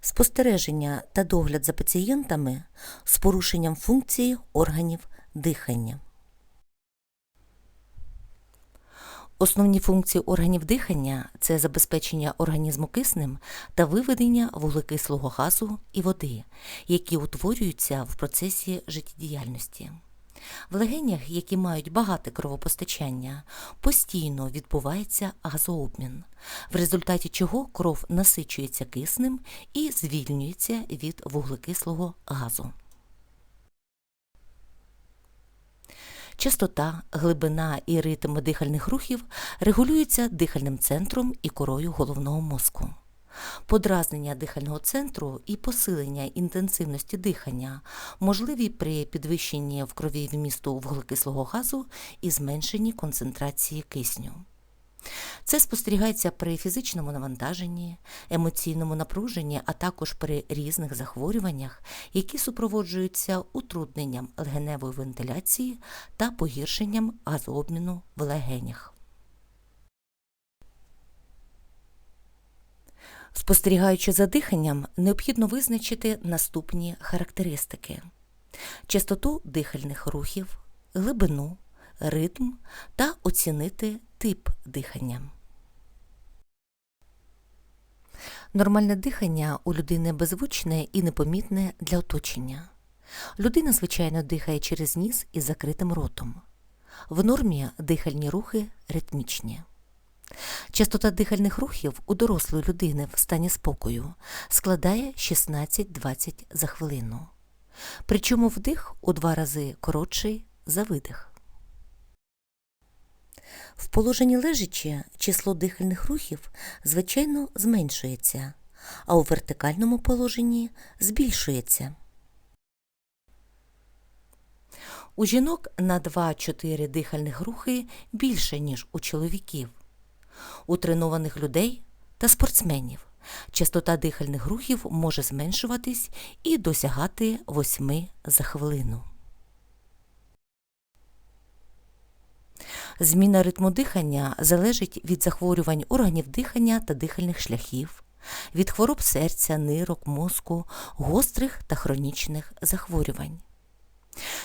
спостереження та догляд за пацієнтами з порушенням функції органів дихання. Основні функції органів дихання це забезпечення організму киснем та виведення вуглекислого газу і води, які утворюються в процесі життєдіяльності. В легенях, які мають багате кровопостачання, постійно відбувається газообмін, в результаті чого кров насичується киснем і звільнюється від вуглекислого газу. Частота, глибина і ритм дихальних рухів регулюються дихальним центром і корою головного мозку. Подразнення дихального центру і посилення інтенсивності дихання можливі при підвищенні в крові вмісту вуглекислого газу і зменшенні концентрації кисню. Це спостерігається при фізичному навантаженні, емоційному напруженні, а також при різних захворюваннях, які супроводжуються утрудненням легеневої вентиляції та погіршенням газообміну в легенях. Спостерігаючи за диханням, необхідно визначити наступні характеристики: частоту дихальних рухів, глибину, ритм та оцінити тип дихання. Нормальне дихання у людини беззвучне і непомітне для оточення. Людина, звичайно, дихає через ніс із закритим ротом. В нормі дихальні рухи ритмічні. Частота дихальних рухів у дорослої людини в стані спокою складає 16-20 за хвилину. Причому вдих у два рази коротший за видих. В положенні лежачі число дихальних рухів, звичайно, зменшується, а у вертикальному положенні збільшується. У жінок на 2-4 дихальних рухи більше, ніж у чоловіків. У тренованих людей та спортсменів частота дихальних рухів може зменшуватись і досягати 8 за хвилину. Зміна ритму дихання залежить від захворювань органів дихання та дихальних шляхів, від хвороб серця, нирок, мозку, гострих та хронічних захворювань.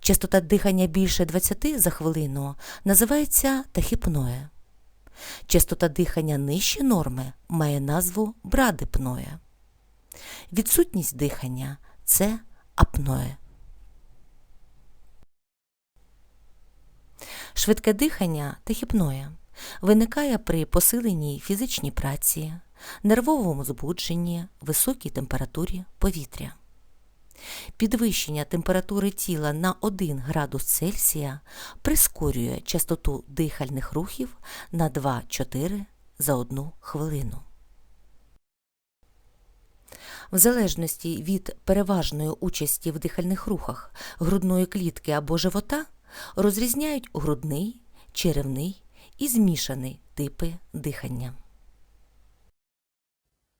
Частота дихання більше 20 за хвилину називається тахіпноє. Частота дихання нижче норми має назву брадипноє. Відсутність дихання це апноє. Швидке дихання тахіпноє виникає при посиленій фізичній праці, нервовому збудженні, високій температурі повітря. Підвищення температури тіла на 1 градус Цельсія прискорює частоту дихальних рухів на 2-4 за одну хвилину. В залежності від переважної участі в дихальних рухах грудної клітки або живота розрізняють грудний, черевний і змішаний типи дихання.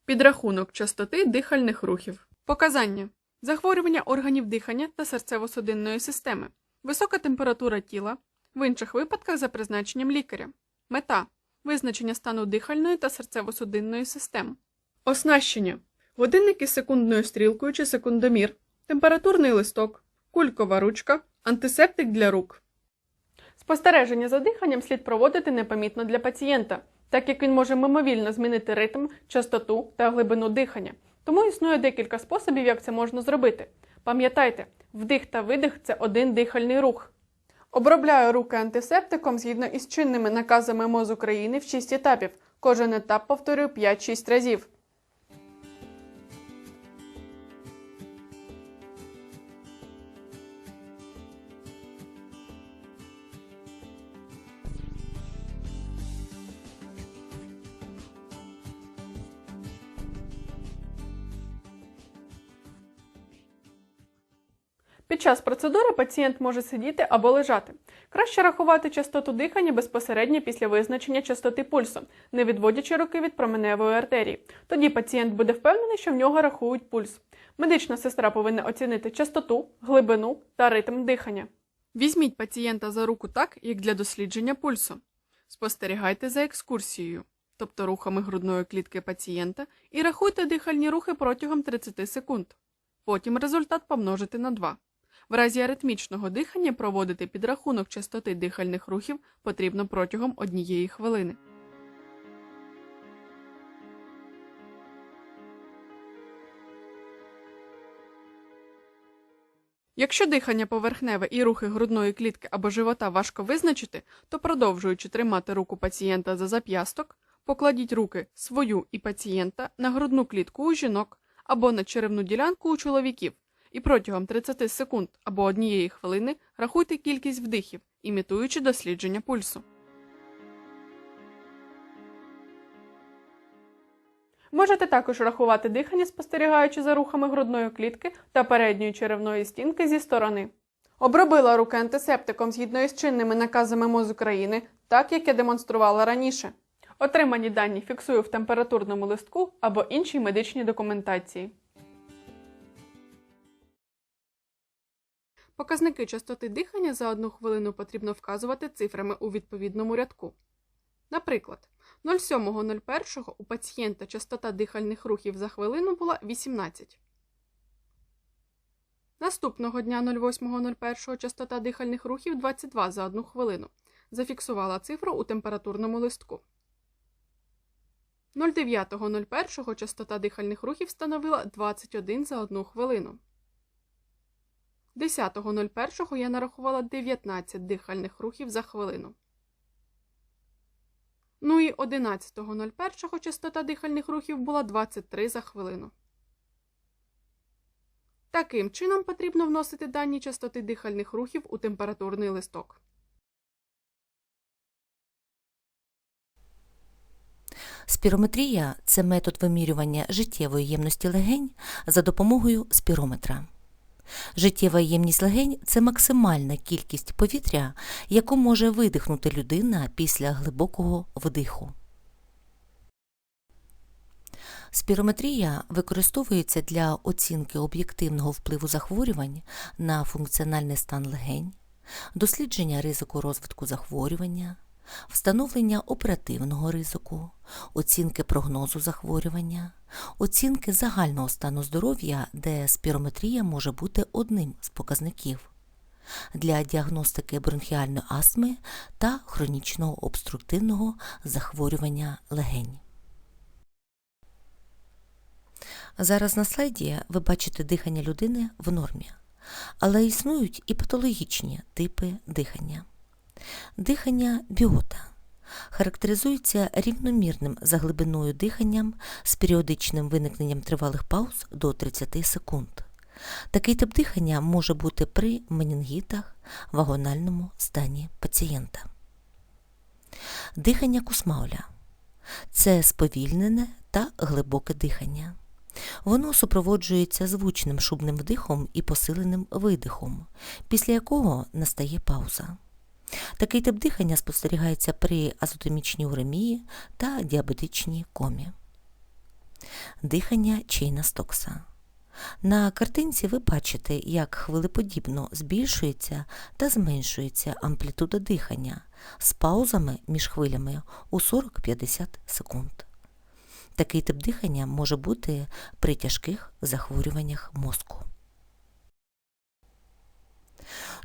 Підрахунок частоти дихальних рухів. Показання. Захворювання органів дихання та серцево-судинної системи. Висока температура тіла. В інших випадках за призначенням лікаря. Мета. Визначення стану дихальної та серцево-судинної систем. Оснащення. Годинник із секундною стрілкою чи секундомір. Температурний листок. Кулькова ручка. Антисептик для рук. Спостереження за диханням слід проводити непомітно для пацієнта, так як він може мимовільно змінити ритм, частоту та глибину дихання. Тому існує декілька способів, як це можна зробити. Пам'ятайте, вдих та видих це один дихальний рух. Обробляю руки антисептиком згідно із чинними наказами МОЗ України в 6 етапів. Кожен етап повторюю 5-6 разів. Під час процедури пацієнт може сидіти або лежати. Краще рахувати частоту дихання безпосередньо після визначення частоти пульсу, не відводячи руки від променевої артерії. Тоді пацієнт буде впевнений, що в нього рахують пульс. Медична сестра повинна оцінити частоту, глибину та ритм дихання. Візьміть пацієнта за руку так, як для дослідження пульсу. Спостерігайте за екскурсією. тобто рухами грудної клітки пацієнта, і рахуйте дихальні рухи протягом 30 секунд. Потім результат помножити на 2. В разі аритмічного дихання проводити підрахунок частоти дихальних рухів потрібно протягом однієї хвилини. Якщо дихання поверхневе і рухи грудної клітки або живота важко визначити, то продовжуючи тримати руку пацієнта за зап'ясток, покладіть руки свою і пацієнта на грудну клітку у жінок або на черевну ділянку у чоловіків, і протягом 30 секунд або однієї хвилини рахуйте кількість вдихів, імітуючи дослідження пульсу. Можете також рахувати дихання, спостерігаючи за рухами грудної клітки та передньої черевної стінки зі сторони. Обробила руки антисептиком згідно із чинними наказами МОЗ України, так як я демонструвала раніше. Отримані дані фіксую в температурному листку або іншій медичній документації. Показники частоти дихання за одну хвилину потрібно вказувати цифрами у відповідному рядку. Наприклад, 07.01 у пацієнта частота дихальних рухів за хвилину була 18. Наступного дня 08.01 частота дихальних рухів 22 за одну хвилину. Зафіксувала цифру у температурному листку. 09.01 частота дихальних рухів становила 21 за одну хвилину. 10.01 я нарахувала 19 дихальних рухів за хвилину. Ну і 11.01 частота дихальних рухів була 23 за хвилину. Таким чином потрібно вносити дані частоти дихальних рухів у температурний листок. Спірометрія це метод вимірювання життєвої ємності легень за допомогою спірометра. Життєва ємність легень це максимальна кількість повітря, яку може видихнути людина після глибокого вдиху. Спірометрія використовується для оцінки об'єктивного впливу захворювань на функціональний стан легень, дослідження ризику розвитку захворювання, встановлення оперативного ризику, оцінки прогнозу захворювання, оцінки загального стану здоров'я, де спірометрія може бути одним з показників, для діагностики бронхіальної астми та хронічного обструктивного захворювання легень. Зараз на слайді ви бачите дихання людини в нормі, але існують і патологічні типи дихання. Дихання біота характеризується рівномірним заглибиною диханням з періодичним виникненням тривалих пауз до 30 секунд. Такий тип дихання може бути при менінгітах, вагональному стані пацієнта. Дихання кусмауля це сповільнене та глибоке дихання. Воно супроводжується звучним шубним вдихом і посиленим видихом, після якого настає пауза. Такий тип дихання спостерігається при азотомічній уремії та діабетичній комі. Дихання Чейна Стокса. На картинці ви бачите, як хвилеподібно збільшується та зменшується амплітуда дихання з паузами між хвилями у 40-50 секунд. Такий тип дихання може бути при тяжких захворюваннях мозку.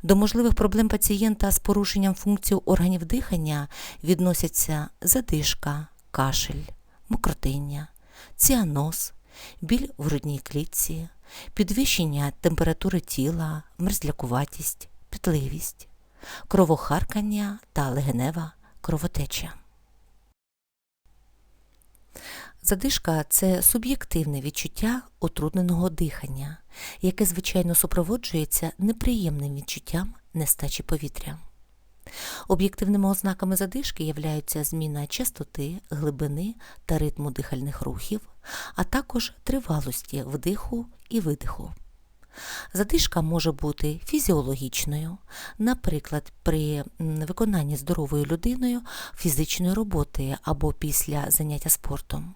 До можливих проблем пацієнта з порушенням функцій органів дихання відносяться задишка, кашель, мокротиння, ціаноз, біль в грудній клітці, підвищення температури тіла, мерзлякуватість, пітливість, кровохаркання та легенева кровотеча. Задишка це суб'єктивне відчуття отрудненого дихання, яке звичайно супроводжується неприємним відчуттям нестачі повітря. Об'єктивними ознаками задишки являються зміна частоти, глибини та ритму дихальних рухів, а також тривалості вдиху і видиху. Задишка може бути фізіологічною, наприклад, при виконанні здоровою людиною фізичної роботи або після заняття спортом,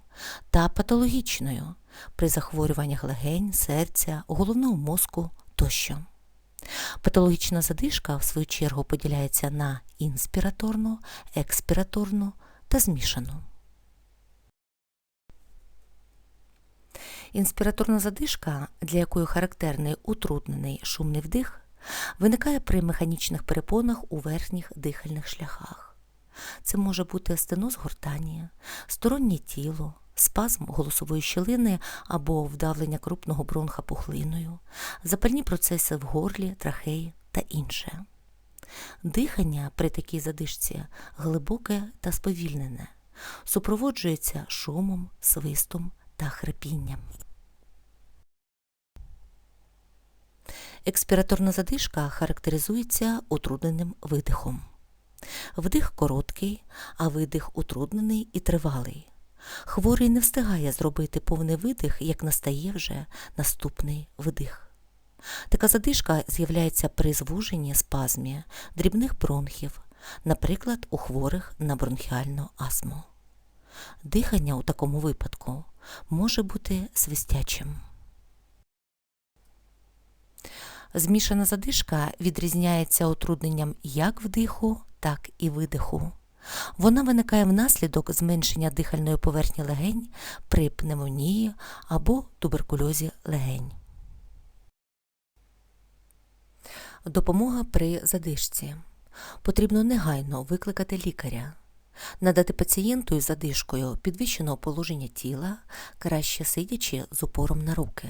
та патологічною при захворюваннях легень, серця, головного мозку тощо. Патологічна задишка, в свою чергу, поділяється на інспіраторну, експіраторну та змішану. Інспіраторна задишка, для якої характерний утруднений шумний вдих, виникає при механічних перепонах у верхніх дихальних шляхах. Це може бути стеноз гортані, стороннє тіло, спазм голосової щілини або вдавлення крупного бронха пухлиною, запальні процеси в горлі, трахеї та інше. Дихання при такій задишці глибоке та сповільнене, супроводжується шумом, свистом та хрипінням. Експіраторна задишка характеризується утрудненим видихом. Вдих короткий, а видих утруднений і тривалий. Хворий не встигає зробити повний видих, як настає вже наступний видих. Така задишка з'являється при звуженні спазмі дрібних бронхів, наприклад, у хворих на бронхіальну астму. Дихання у такому випадку може бути свистячим. Змішана задишка відрізняється утрудненням як вдиху, так і видиху. Вона виникає внаслідок зменшення дихальної поверхні легень при пневмонії або туберкульозі легень. Допомога при задишці. Потрібно негайно викликати лікаря, надати пацієнту із задишкою підвищеного положення тіла, краще сидячи з упором на руки,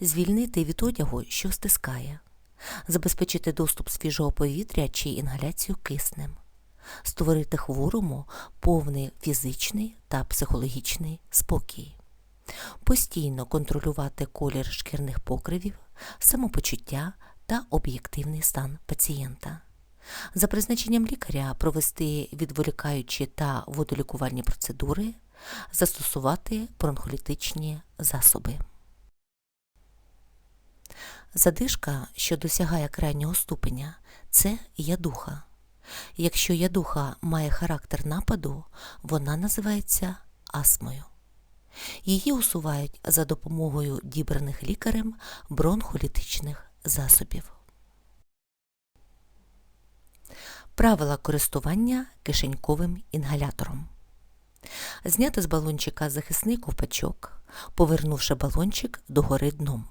звільнити від одягу, що стискає, забезпечити доступ свіжого повітря чи інгаляцію киснем, створити хворому повний фізичний та психологічний спокій, постійно контролювати колір шкірних покривів, самопочуття та об'єктивний стан пацієнта. За призначенням лікаря провести відволікаючі та водолікувальні процедури, застосувати бронхолітичні засоби. Задишка, що досягає крайнього ступеня, це ядуха. Якщо ядуха має характер нападу, вона називається астмою. Її усувають за допомогою дібраних лікарем бронхолітичних засобів. Правила користування кишеньковим інгалятором. Зняти з балончика захисний ковпачок, повернувши балончик догори дном.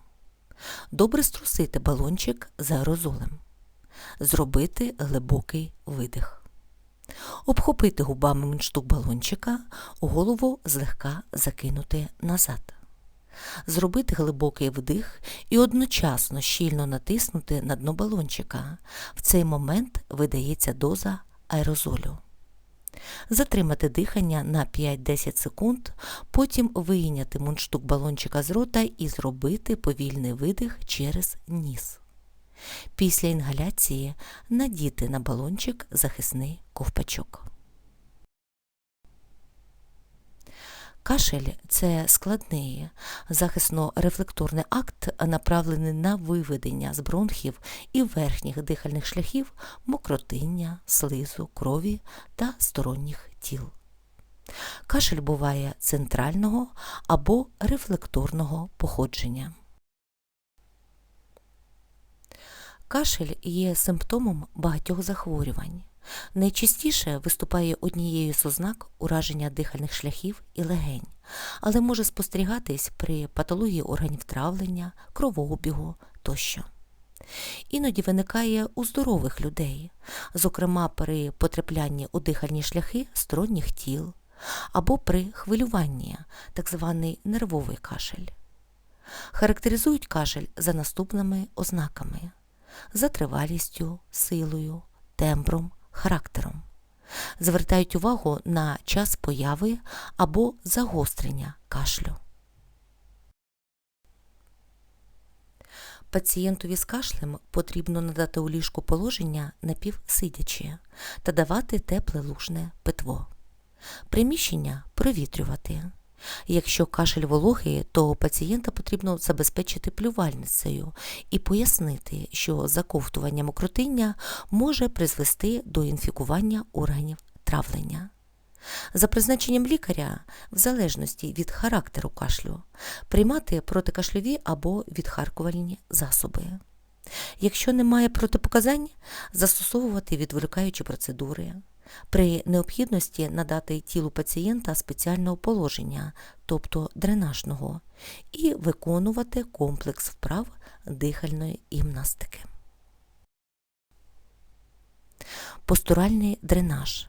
Добре струсити балончик з аерозолем. Зробити глибокий видих. Обхопити губами мундштук балончика, голову злегка закинути назад. Зробити глибокий вдих і одночасно щільно натиснути на дно балончика. В цей момент видається доза аерозолю. Затримати дихання на 5-10 секунд, потім вийняти мундштук балончика з рота і зробити повільний видих через ніс. Після інгаляції надіти на балончик захисний ковпачок. Кашель це складний захисно-рефлекторний акт, направлений на виведення з бронхів і верхніх дихальних шляхів мокротиння, слизу, крові та сторонніх тіл. Кашель буває центрального або рефлекторного походження. Кашель є симптомом багатьох захворювань. Найчастіше виступає однією з ознак ураження дихальних шляхів і легень, але може спостерігатись при патології органів травлення, кровообігу тощо. Іноді виникає у здорових людей, зокрема при потраплянні у дихальні шляхи сторонніх тіл або при хвилюванні, так званий нервовий кашель. Характеризують кашель за наступними ознаками за тривалістю, силою, тембром, характером. Звертають увагу на час появи або загострення кашлю. Пацієнтові з кашлем потрібно надати у ліжку положення напівсидячи та давати тепле лужне питво. Приміщення провітрювати. Якщо кашель вологий, то пацієнта потрібно забезпечити плювальницею і пояснити, що заковтування мокротиння може призвести до інфікування органів травлення. За призначенням лікаря, в залежності від характеру кашлю, приймати протикашльові або відхаркувальні засоби. Якщо немає протипоказань, застосовувати відволікаючі процедури, при необхідності надати тілу пацієнта спеціального положення, тобто дренажного, і виконувати комплекс вправ дихальної гімнастики. Постуральний дренаж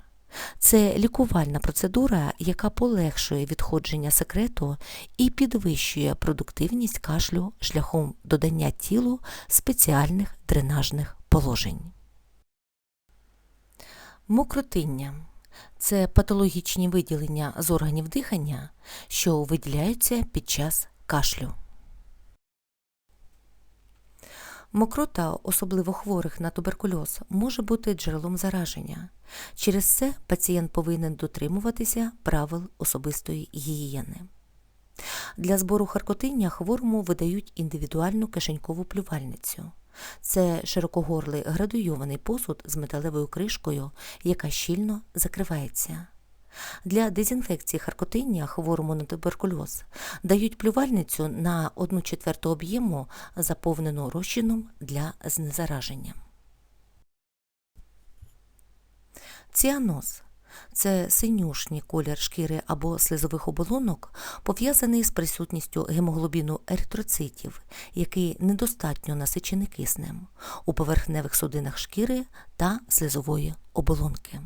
це лікувальна процедура, яка полегшує відходження секрету і підвищує продуктивність кашлю шляхом додання тілу спеціальних дренажних положень. Мокротиння це патологічні виділення з органів дихання, що виділяються під час кашлю. Мокрота, особливо хворих на туберкульоз, може бути джерелом зараження. Через це пацієнт повинен дотримуватися правил особистої гігієни. Для збору харкотиння хворому видають індивідуальну кишенькову плювальницю. Це широкогорлий градуйований посуд з металевою кришкою, яка щільно закривається. Для дезінфекції харкотиння хворому на туберкульоз дають плювальницю на 1 четверту об'єму, заповнену розчином для знезараження. Ціаноз це синюшній колір шкіри або слизових оболонок, пов'язаний з присутністю гемоглобіну еритроцитів, який недостатньо насичений киснем у поверхневих судинах шкіри та слизової оболонки.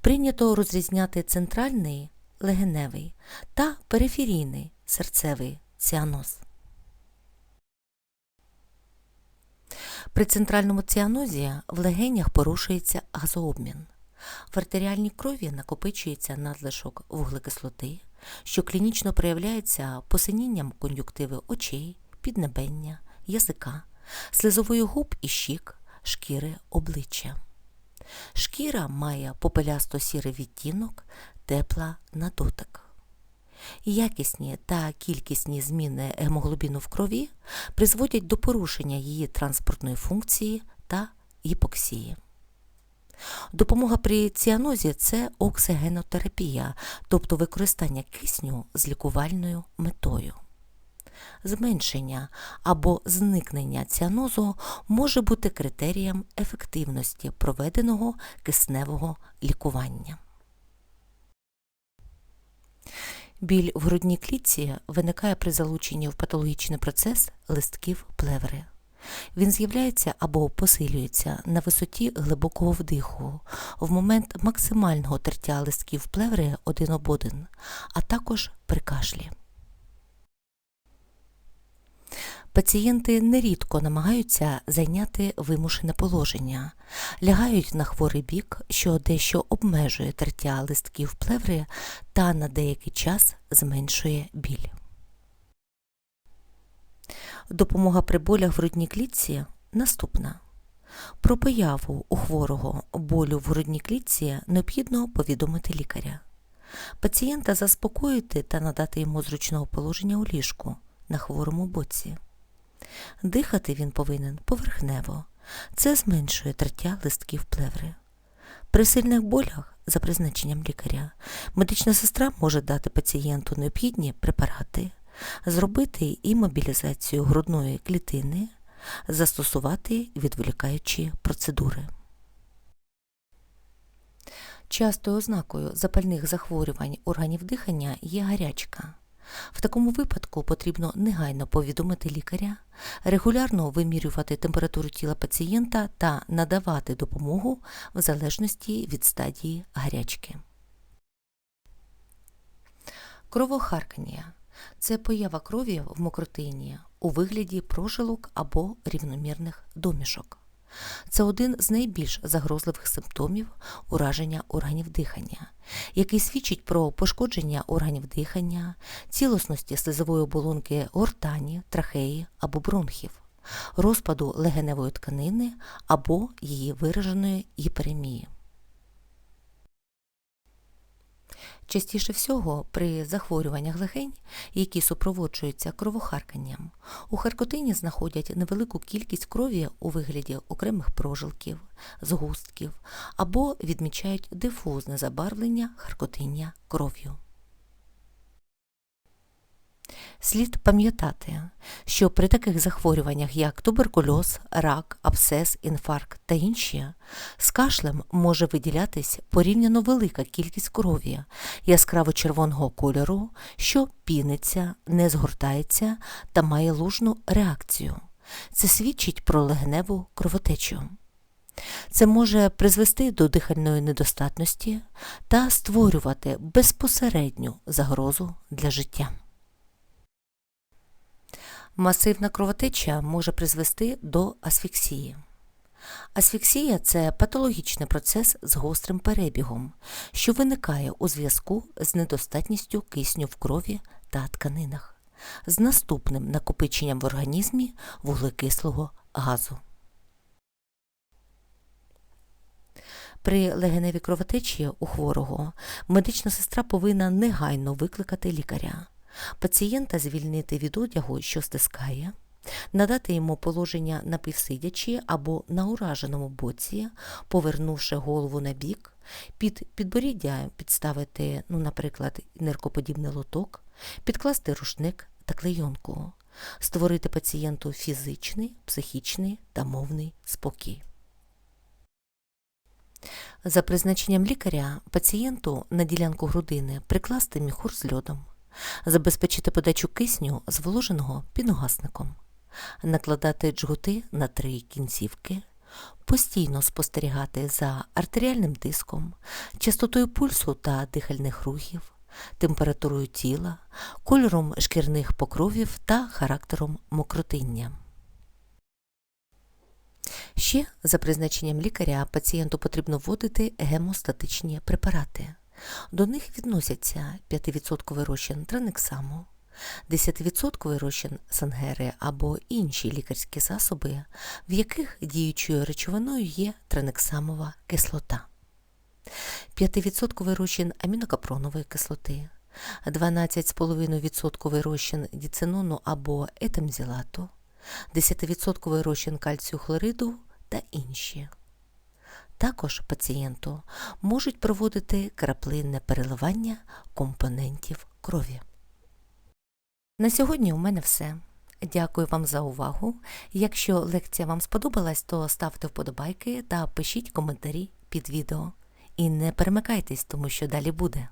Прийнято розрізняти центральний легеневий та периферійний серцевий ціаноз. При центральному ціанозі в легенях порушується газообмін. В артеріальній крові накопичується надлишок вуглекислоти, що клінічно проявляється посинінням кон'юктиви очей, піднебення, язика, слизової губ і щік, шкіри обличчя. Шкіра має попелясто-сірий відтінок, тепла на дотик. Якісні та кількісні зміни гемоглобіну в крові призводять до порушення її транспортної функції та гіпоксії. Допомога при ціанозі це оксигенотерапія, тобто використання кисню з лікувальною метою. Зменшення або зникнення ціанозу може бути критерієм ефективності проведеного кисневого лікування. Біль в грудній клітці виникає при залученні в патологічний процес листків плеври. Він з'являється або посилюється на висоті глибокого вдиху в момент максимального тертя листків плеври один об один, а також при кашлі. Пацієнти нерідко намагаються зайняти вимушене положення, лягають на хворий бік, що дещо обмежує тертя листків плеври та на деякий час зменшує біль. Допомога при болях в грудній клітці наступна. Про появу у хворого болю в грудній клітці необхідно повідомити лікаря. Пацієнта заспокоїти та надати йому зручного положення у ліжку на хворому боці. Дихати він повинен поверхнево. Це зменшує тертя листків плеври. При сильних болях, за призначенням лікаря, медична сестра може дати пацієнту необхідні препарати, зробити імобілізацію грудної клітини, застосувати відволікаючі процедури. Частою ознакою запальних захворювань органів дихання є гарячка. В такому випадку потрібно негайно повідомити лікаря, регулярно вимірювати температуру тіла пацієнта та надавати допомогу в залежності від стадії гарячки. Кровохаркання це поява крові в мокротині у вигляді прожилок або рівномірних домішок. Це один з найбільш загрозливих симптомів ураження органів дихання, який свідчить про пошкодження органів дихання, цілісності слизової оболонки гортані, трахеї або бронхів, розпаду легеневої тканини або її вираженої гіперемії. Частіше всього при захворюваннях легень, які супроводжуються кровохарканням, у харкотині знаходять невелику кількість крові у вигляді окремих прожилків, згустків або відмічають дифузне забарвлення харкотиння кров'ю. Слід пам'ятати, що при таких захворюваннях, як туберкульоз, рак, абсцес, інфаркт та інші, з кашлем може виділятись порівняно велика кількість крові яскраво червоного кольору, що піниться, не згортається та має лужну реакцію. Це свідчить про легеневу кровотечу. Це може призвести до дихальної недостатності та створювати безпосередню загрозу для життя. Масивна кровотеча може призвести до асфіксії. Асфіксія це патологічний процес з гострим перебігом, що виникає у зв'язку з недостатністю кисню в крові та тканинах, з наступним накопиченням в організмі вуглекислого газу. При легеневій кровотечі у хворого медична сестра повинна негайно викликати лікаря, пацієнта звільнити від одягу, що стискає, надати йому положення напівсидячи або на ураженому боці, повернувши голову на бік, під підборіддя підставити, ну, наприклад, ниркоподібний лоток, підкласти рушник та клейонку, створити пацієнту фізичний, психічний та мовний спокій. За призначенням лікаря пацієнту на ділянку грудини прикласти міхур з льодом, забезпечити подачу кисню зволоженого піногасником, накладати джгути на три кінцівки, постійно спостерігати за артеріальним тиском, частотою пульсу та дихальних рухів, температурою тіла, кольором шкірних покровів та характером мокротиння. Ще за призначенням лікаря пацієнту потрібно вводити гемостатичні препарати. До них відносяться 5% розчин транексаму, 10% розчин сангери або інші лікарські засоби, в яких діючою речовиною є транексамова кислота, 5% розчин амінокапронової кислоти, 12,5% розчин діцинону або етамзілату, 10% розчин кальцію хлориду та інші. Також пацієнту можуть проводити краплинне переливання компонентів крові. На сьогодні у мене все. Дякую вам за увагу. Якщо лекція вам сподобалась, то ставте вподобайки та пишіть коментарі під відео. І не перемикайтесь, тому що далі буде.